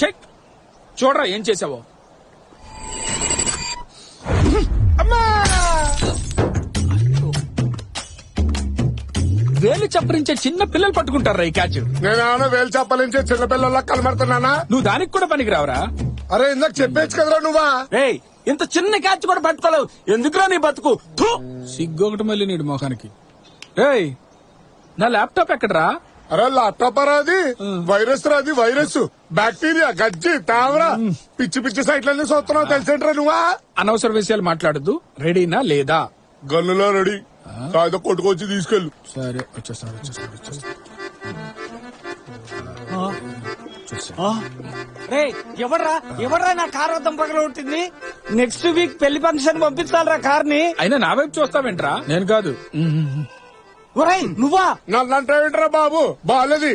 Check. చూడరా ఏం చేసావో. వేలు చప్పరించే చిన్న పిల్లలు పట్టుకుంటారా ఈ క్యాచ్? నేను వేలు చెప్పాలించే చిన్నపిల్లల్లా కనబడుతున్నానా? నువ్వు దానికి కూడా పనికి రావరా? అరే ఇందాక చెప్పేచ్చు కదరా నువ్వా? రేయ్ ఇంత చిన్న క్యాచ్ కూడా పట్టుకోలేవు. ఎందుకురా నీ బతుకు? థు! సిగ్గొకటి మళ్ళీ నీడు మొఖానికి రేయ్ నా ల్యాప్టాప్ ఎక్కడరా? అరే ల్యాప్టాప్ రా అది వైరస్ రా అది వైరస్ బ్యాక్టీరియా గజ్జి తావరా పిచ్చి పిచ్చి సైట్లన్నీ చూస్తున్నావు తెలిసేంట్రా నువ్వా? అనవసర విషయాలు మాట్లాడద్దు. రెడీనా లేదా? గన్నులో రెడీ. కాదు కొట్టుకొచ్చి తీసుకెళ్ళు. సరే వచ్చేస్తాను వచ్చేస్తాను రేయ్ ఎవడ్రా ఎవడ్రా నా కార్ వద్దం పగల ఉంటుంది నెక్స్ట్ వీక్ పెళ్ళి ఫంక్షన్ పంపించాలరా కార్ని అయినా నా వైపు చూస్తావేంట్రా? నేను కాదు. ఒరేయ్ నువ్వా? నన్నంటే ఏంట్రా బాబు? బాలేది.